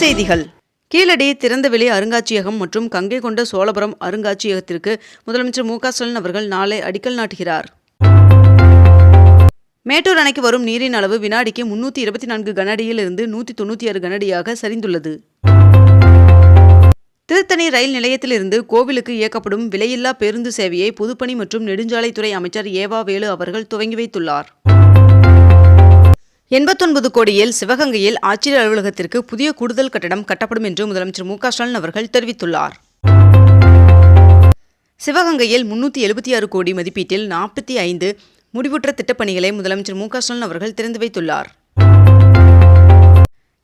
செய்திகள். கீழடி திறந்தவெளி அருங்காட்சியகம் மற்றும் கங்கை கொண்ட சோழபுரம் அருங்காட்சியகத்திற்கு முதலமைச்சர் மு ஸ்டாலின் அவர்கள் நாளை அடிக்கல் நாட்டுகிறார். மேட்டூர் அணைக்கு வரும் நீரின் அளவு வினாடிக்கு முன்னூற்றி இருபத்தி நான்கு கனஅடியில் இருந்து நூற்றி தொண்ணூற்றி ஆறு கனஅடியாக சரிந்துள்ளது. திருத்தணி ரயில் நிலையத்திலிருந்து கோவிலுக்கு இயக்கப்படும் விலையில்லா பேருந்து சேவையை பொதுப்பணி மற்றும் நெடுஞ்சாலைத்துறை அமைச்சர் ஏவா வேலு அவர்கள் துவங்கி வைத்துள்ளார். எண்பத்தொன்பது கோடியில் சிவகங்கையில் ஆட்சியர் அலுவலகத்திற்கு புதிய கூடுதல் கட்டடம் கட்டப்படும் என்று முதலமைச்சர் மு ஸ்டாலின் அவர்கள் தெரிவித்துள்ளார். சிவகங்கையில் முன்னூற்றி எழுபத்தி ஆறு கோடி மதிப்பீட்டில் நாற்பத்தி ஐந்து முடிவுற்ற திட்டப்பணிகளை முதலமைச்சர் மு ஸ்டாலின் அவர்கள் திறந்து வைத்துள்ளார்.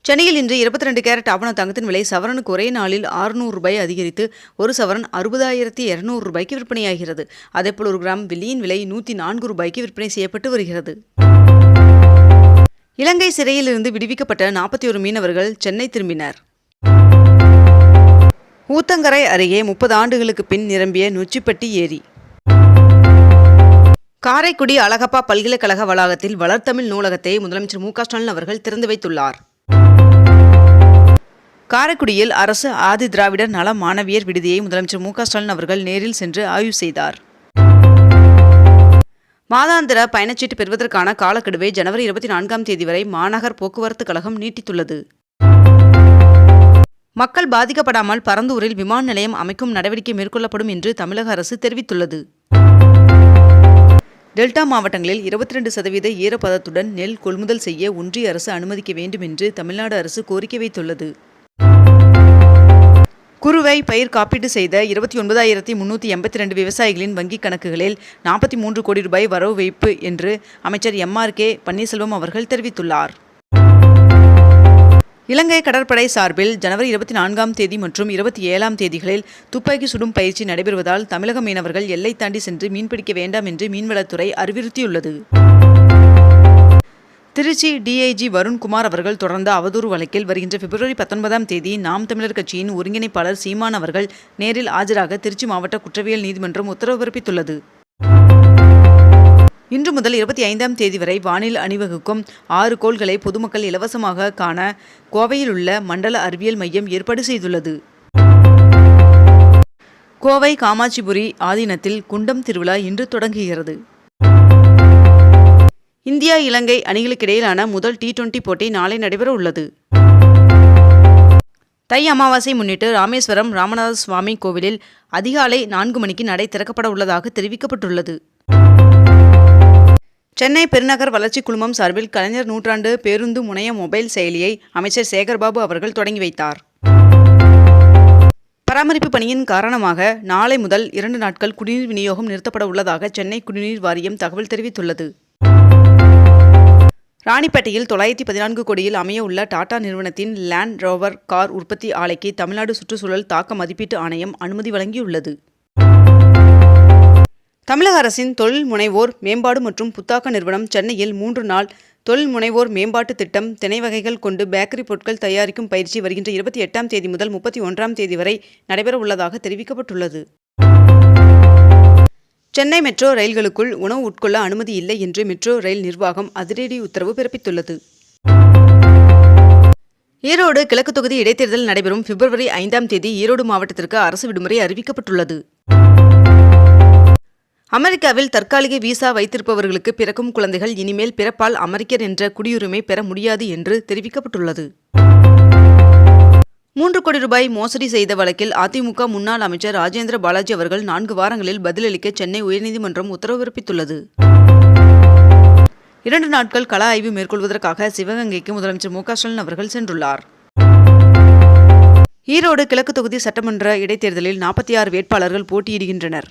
சென்னையில் இன்று இருபத்தி ரெண்டு கேரட் ஆவண தங்கத்தின் விலை சவரனுக்கு ஒரே நாளில் ஆறுநூறு ரூபாய் அதிகரித்து ஒரு சவரன் அறுபதாயிரத்தி இருநூறு ரூபாய்க்கு விற்பனையாகிறது. அதேபோல் ஒரு கிராம் வெள்ளியின் விலை நூற்றி நான்கு ரூபாய்க்கு விற்பனை செய்யப்பட்டு வருகிறது. இலங்கை சிறையிலிருந்து விடுவிக்கப்பட்ட நாற்பத்தி ஒரு மீனவர்கள் சென்னை திரும்பினர். ஊத்தங்கரை அருகே முப்பது ஆண்டுகளுக்கு பின் நிரம்பிய நொச்சிப்பட்டி ஏரி. காரைக்குடி அழகப்பா பல்கலைக்கழக வளாகத்தில் வளர்த்தமிழ் நூலகத்தை முதலமைச்சர் மு ஸ்டாலின் அவர்கள் திறந்து வைத்துள்ளார். காரைக்குடியில் அரசு ஆதி திராவிடர் நல மாணவியர் விடுதியை முதலமைச்சர் மு ஸ்டாலின் அவர்கள் நேரில் சென்று ஆய்வு செய்தார். மாதாந்திர பயணச்சீட்டு பெறுவதற்கான காலக்கெடுவை ஜனவரி இருபத்தி நான்காம் தேதி வரை மாநகர் போக்குவரத்து கழகம் நீட்டித்துள்ளது. மக்கள் பாதிக்கப்படாமல் பரந்தூரில் விமான நிலையம் அமைக்கும் நடவடிக்கை மேற்கொள்ளப்படும் என்று தமிழக அரசு தெரிவித்துள்ளது. டெல்டா மாவட்டங்களில் இருபத்தி ரெண்டு சதவீத ஈரப்பதத்துடன் நெல் கொள்முதல் செய்ய ஒன்றிய அரசு அனுமதிக்க வேண்டும் என்று தமிழ்நாடு அரசு கோரிக்கை வைத்துள்ளது. குறுவை பயிர் காப்பீடு செய்த இருபத்தி ஒன்பதாயிரத்தி முன்னூற்றி எண்பத்தி ரெண்டு விவசாயிகளின் வங்கிக் கணக்குகளில் நாற்பத்தி மூன்று கோடி ரூபாய் வரவு வைப்பு என்று அமைச்சர் எம்ஆர் கே பன்னீர்செல்வம் அவர்கள் தெரிவித்துள்ளார். இலங்கை கடற்படை சார்பில் ஜனவரி இருபத்தி நான்காம் தேதி மற்றும் இருபத்தி ஏழாம் தேதிகளில் துப்பாக்கி சுடும் பயிற்சி நடைபெறுவதால் தமிழக மீனவர்கள் எல்லை தாண்டி சென்று மீன்பிடிக்க வேண்டாம் என்று மீன்வளத்துறை அறிவுறுத்தியுள்ளது. திருச்சி டிஐஜி வருண்குமார் அவர்கள் தொடர்ந்த அவதூறு வழக்கில் வருகின்ற பிப்ரவரி பத்தொன்பதாம் தேதி நாம் தமிழர் கட்சியின் ஒருங்கிணைப்பாளர் சீமான் அவர்கள் நேரில் ஆஜராக திருச்சி மாவட்ட குற்றவியல் நீதிமன்றம் உத்தரவு பிறப்பித்துள்ளது. இன்று முதல் இருபத்தி ஐந்தாம் தேதி வரை வானில் அணிவகுக்கும் ஆறு கோள்களை பொதுமக்கள் இலவசமாக காண கோவையில் உள்ள மண்டல அறிவியல் மையம் ஏற்பாடு செய்துள்ளது. கோவை காமாட்சிபுரி ஆதீனத்தில் குண்டம் திருவிழா இன்று தொடங்குகிறது. இந்தியா இலங்கை அணிகளுக்கிடையிலான முதல் டி டுவெண்டி போட்டி நாளை நடைபெற உள்ளது. தை அமாவாசை முன்னிட்டு ராமேஸ்வரம் ராமநாத சுவாமி கோவிலில் அதிகாலை நான்கு மணிக்கு நடை திறக்கப்பட உள்ளதாக தெரிவிக்கப்பட்டுள்ளது. சென்னை பெருநகர் வளர்ச்சி குழுமம் சார்பில் கலைஞர் நூற்றாண்டு பேருந்து முனைய மொபைல் செயலியை அமைச்சர் சேகர்பாபு அவர்கள் தொடங்கி வைத்தார். பராமரிப்பு பணியின் காரணமாக நாளை முதல் இரண்டு நாட்கள் குடிநீர் விநியோகம் நிறுத்தப்பட உள்ளதாக சென்னை குடிநீர் வாரியம் தகவல் தெரிவித்துள்ளது. ராணிப்பேட்டையில் தொள்ளாயிரத்தி பதினான்கு கோடியில் அமைய உள்ள டாடா நிறுவனத்தின் லேண்ட் ரோவர் கார் உற்பத்தி ஆலைக்கு தமிழ்நாடு சுற்றுச்சூழல் தாக்க மதிப்பீட்டு ஆணையம் அனுமதி வழங்கியுள்ளது. தமிழக அரசின் தொழில் முனைவோர் மேம்பாடு மற்றும் புத்தாக்க நிறுவனம் சென்னையில் மூன்று நாள் தொழில் முனைவோர் மேம்பாட்டு திட்டம் திணை வகைகள் கொண்டு பேக்கரி பொருட்கள் தயாரிக்கும் பயிற்சி வருகின்ற இருபத்தி எட்டாம் தேதி முதல் முப்பத்தி ஒன்றாம் தேதி வரை நடைபெற உள்ளதாக தெரிவிக்கப்பட்டுள்ளது. சென்னை மெட்ரோ ரயில்களுக்குள் உணவு உட்கொள்ள அனுமதி இல்லை என்று மெட்ரோ ரயில் நிர்வாகம் அதிரடி உத்தரவு பிறப்பித்துள்ளது. ஈரோடு கிழக்கு தொகுதி இடைத்தேர்தல் நடைபெறும் பிப்ரவரி ஐந்தாம் தேதி ஈரோடு மாவட்டத்திற்கு அரசு விடுமுறை அறிவிக்கப்பட்டுள்ளது. அமெரிக்காவில் தற்காலிக விசா வைத்திருப்பவர்களுக்கு பிறக்கும் குழந்தைகள் இனிமேல் பிறப்பால் அமெரிக்கர் என்ற குடியுரிமை பெற முடியாது என்று தெரிவிக்கப்பட்டுள்ளது. மூன்று கோடி ரூபாய் மோசடி செய்த வழக்கில் அதிமுக முன்னாள் அமைச்சர் ராஜேந்திர பாலாஜி அவர்கள் நான்கு வாரங்களில் பதிலளிக்க சென்னை உயர்நீதிமன்றம் உத்தரவு பிறப்பித்துள்ளது இரண்டு நாட்கள் கள ஆய்வு மேற்கொள்வதற்காக சிவகங்கைக்கு முதலமைச்சர் மு ஸ்டாலின் அவர்கள் சென்றுள்ளார். ஈரோடு கிழக்கு தொகுதி சட்டமன்ற இடைத்தேர்தலில் நாற்பத்தி ஆறு வேட்பாளர்கள் போட்டியிடுகின்றனர்.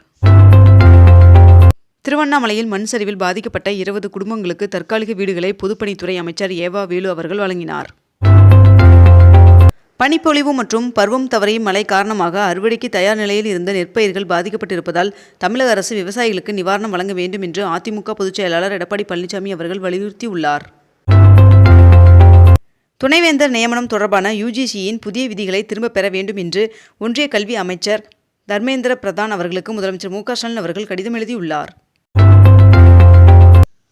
திருவண்ணாமலையில் மண் சரிவில் பாதிக்கப்பட்ட இருபது குடும்பங்களுக்கு தற்காலிக வீடுகளை பொதுப்பணித்துறை அமைச்சர் ஏவா வேலு அவர்கள் வழங்கினார். பனிப்பொழிவு மற்றும் பருவம் தவறிய மழை காரணமாக அறுவடைக்கு தயார் நிலையில் இருந்த நெற்பயிர்கள் பாதிக்கப்பட்டிருப்பதால் தமிழக அரசு விவசாயிகளுக்கு நிவாரணம் வழங்க வேண்டும் என்று அதிமுக பொதுச் செயலாளர் எடப்பாடி பழனிசாமி அவர்கள் வலியுறுத்தியுள்ளார். துணைவேந்தர் நியமனம் தொடர்பான யுஜிசியின் புதிய விதிகளை திரும்பப் பெற வேண்டும் என்று ஒன்றிய கல்வி அமைச்சர் தர்மேந்திர பிரதான் அவர்களுக்கு முதலமைச்சர் மு க ஸ்டாலின் அவர்கள் கடிதம் எழுதியுள்ளார்.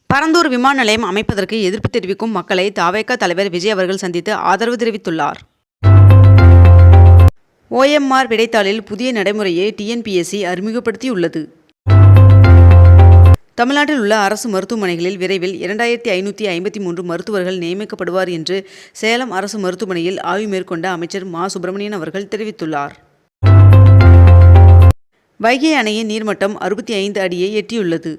பரந்தூர் விமான நிலையம் அமைப்பதற்கு எதிர்ப்பு தெரிவிக்கும் மக்களை தாவேக்கா தலைவர் விஜய் அவர்கள் சந்தித்து ஆதரவு தெரிவித்துள்ளார். ஓஎம்ஆர் விடைத்தாளில் புதிய நடைமுறையை டிஎன்பிஎஸ்சி அறிமுகப்படுத்தியுள்ளது. தமிழ்நாட்டில் உள்ள அரசு மருத்துவமனைகளில் விரைவில் இரண்டாயிரத்தி ஐநூற்றி ஐம்பத்தி மூன்று மருத்துவர்கள் நியமிக்கப்படுவார் என்று சேலம் அரசு மருத்துவமனையில் ஆய்வு மேற்கொண்ட அமைச்சர் மா. சுப்பிரமணியன் அவர்கள் தெரிவித்துள்ளார். வைகை அணையின் நீர்மட்டம் அறுபத்தி ஐந்து அடியை எட்டியுள்ளது.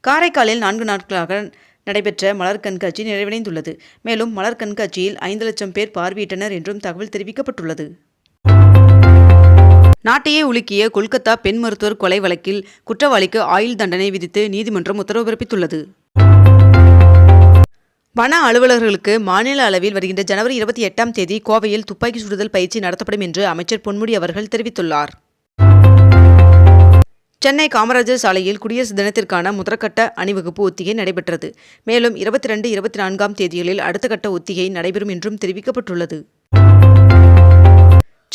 காரைக்காலில் நான்கு நாட்களாக நடைபெற்ற மலர் கண்காட்சி நிறைவடைந்துள்ளது. மேலும் மலர் கண்காட்சியில் ஐந்து லட்சம் பேர் பார்வையிட்டனர் என்றும் தகவல் தெரிவிக்கப்பட்டுள்ளது. நாட்டையே உலுக்கிய கொல்கத்தா பெண் மருத்துவர் கொலை வழக்கில் குற்றவாளிக்கு ஆயுள் தண்டனை விதித்து நீதிமன்றம் உத்தரவு பிறப்பித்துள்ளது. வன அலுவலர்களுக்கு மாநில அளவில் வருகின்ற ஜனவரி இருபத்தி எட்டாம் தேதி கோவையில் துப்பாக்கி சுடுதல் பயிற்சி நடத்தப்படும் என்று அமைச்சர் பொன்முடி அவர்கள் தெரிவித்துள்ளார். சென்னை காமராஜர் சாலையில் குடியரசு தினத்திற்கான முதற்கட்ட அணிவகுப்பு ஒத்திகை நடைபெற்றது. மேலும் இருபத்தி ரெண்டு இருபத்தி நான்காம் தேதிகளில் அடுத்த கட்ட ஒத்திகை நடைபெறும் என்றும் தெரிவிக்கப்பட்டுள்ளது.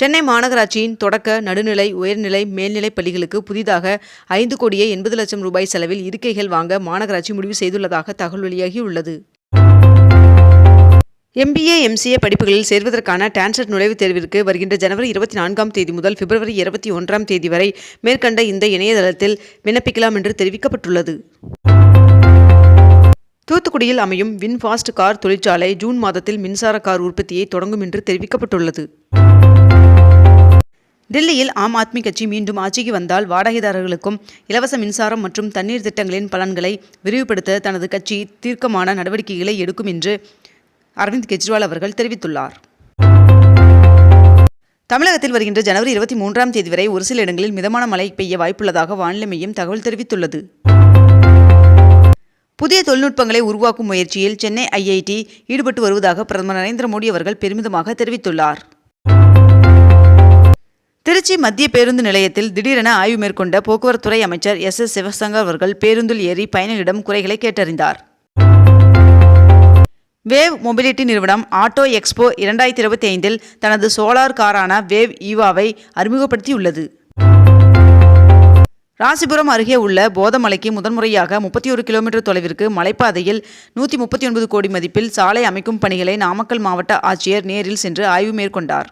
சென்னை மாநகராட்சியின் தொடக்க நடுநிலை உயர்நிலை மேல்நிலைப் பள்ளிகளுக்கு புதிதாக ஐந்து கோடியே எண்பது லட்சம் ரூபாய் செலவில் இருக்கைகள் வாங்க மாநகராட்சி முடிவு செய்துள்ளதாக தகவல் வெளியாகியுள்ளது. எம்பிஏ எம்சிஏ படிப்புகளில் சேர்வதற்கான டான்செட் நுழைவுத் தேர்விற்கு வருகின்ற ஜனவரி இருபத்தி நான்காம் தேதி முதல் பிப்ரவரி இருபத்தி ஒன்றாம் தேதி வரை மேற்கண்ட இந்த இணையதளத்தில் விண்ணப்பிக்கலாம் என்று தெரிவிக்கப்பட்டுள்ளது. தூத்துக்குடியில் அமையும் வின்ஃபாஸ்ட் கார் தொழிற்சாலை ஜூன் மாதத்தில் மின்சார கார் உற்பத்தியை தொடங்கும் என்று தெரிவிக்கப்பட்டுள்ளது. டெல்லியில் ஆம் ஆத்மி கட்சி மீண்டும் ஆட்சிக்கு வந்தால் வாடகைதாரர்களுக்கும் இலவச மின்சாரம் மற்றும் தண்ணீர் திட்டங்களின் பலன்களை விரிவுபடுத்த தனது கட்சி தீர்க்கமான நடவடிக்கைகளை எடுக்கும் என்று அரவிந்த் கெஜ்ரிவால் அவர்கள் தெரிவித்துள்ளார். தமிழகத்தில் வருகின்ற ஜனவரி இருபத்தி மூன்றாம் தேதி வரை ஒரு சில இடங்களில் மிதமான மழை பெய்ய வாய்ப்புள்ளதாக வானிலை மையம் தகவல் தெரிவித்துள்ளது. புதிய தொழில்நுட்பங்களை உருவாக்கும் முயற்சியில் சென்னை ஐஐடி ஈடுபட்டு வருவதாக பிரதமர் நரேந்திர மோடி அவர்கள் பெருமிதமாக தெரிவித்துள்ளார். திருச்சி மத்திய பேருந்து நிலையத்தில் திடீரென ஆய்வு மேற்கொண்ட போக்குவரத்துறை அமைச்சர் எஸ் எஸ் சிவசங்கர் அவர்கள் பேருந்தில் ஏறி பயணிகளிடம் குறைகளை கேட்டறிந்தார். வேவ் மொபிலிட்டி நிறுவனம் ஆட்டோ எக்ஸ்போ இரண்டாயிரத்தி இருபத்தி ஐந்தில் தனது சோலார் காரான வேவ் ஈவாவை அறிமுகப்படுத்தியுள்ளது. ராசிபுரம் அருகே உள்ள போதமலைக்கு முதன்முறையாக முப்பத்தி ஒரு கிலோமீட்டர் தொலைவிற்கு மலைப்பாதையில் நூற்றி முப்பத்தி ஒன்பது கோடி மதிப்பில் சாலை அமைக்கும் பணிகளை நாமக்கல் மாவட்ட ஆட்சியர் நேரில் சென்று ஆய்வு மேற்கொண்டார்.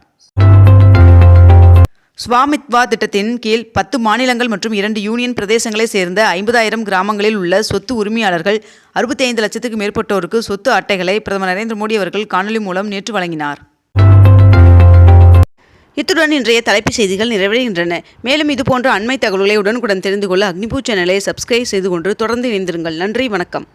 ஸ்வாமித்வா திட்டத்தின் கீழ் பத்து மாநிலங்கள் மற்றும் இரண்டு யூனியன் பிரதேசங்களைச் சேர்ந்த ஐம்பதாயிரம் கிராமங்களில் உள்ள சொத்து உரிமையாளர்கள் அறுபத்தி ஐந்து லட்சத்துக்கு மேற்பட்டோருக்கு சொத்து அட்டைகளை பிரதமர் நரேந்திர மோடி அவர்கள் காணொலி மூலம் நேற்று வழங்கினார். இத்துடன் இன்றைய தலைப்புச் செய்திகள் நிறைவடைகின்றன. மேலும் இதுபோன்ற அண்மை தகவல்களை உடனுக்குடன் தெரிந்து கொள்ள அக்னிபூ சேனலை சப்ஸ்கிரைப் செய்து கொண்டு தொடர்ந்து இணைந்திருங்கள். நன்றி வணக்கம்.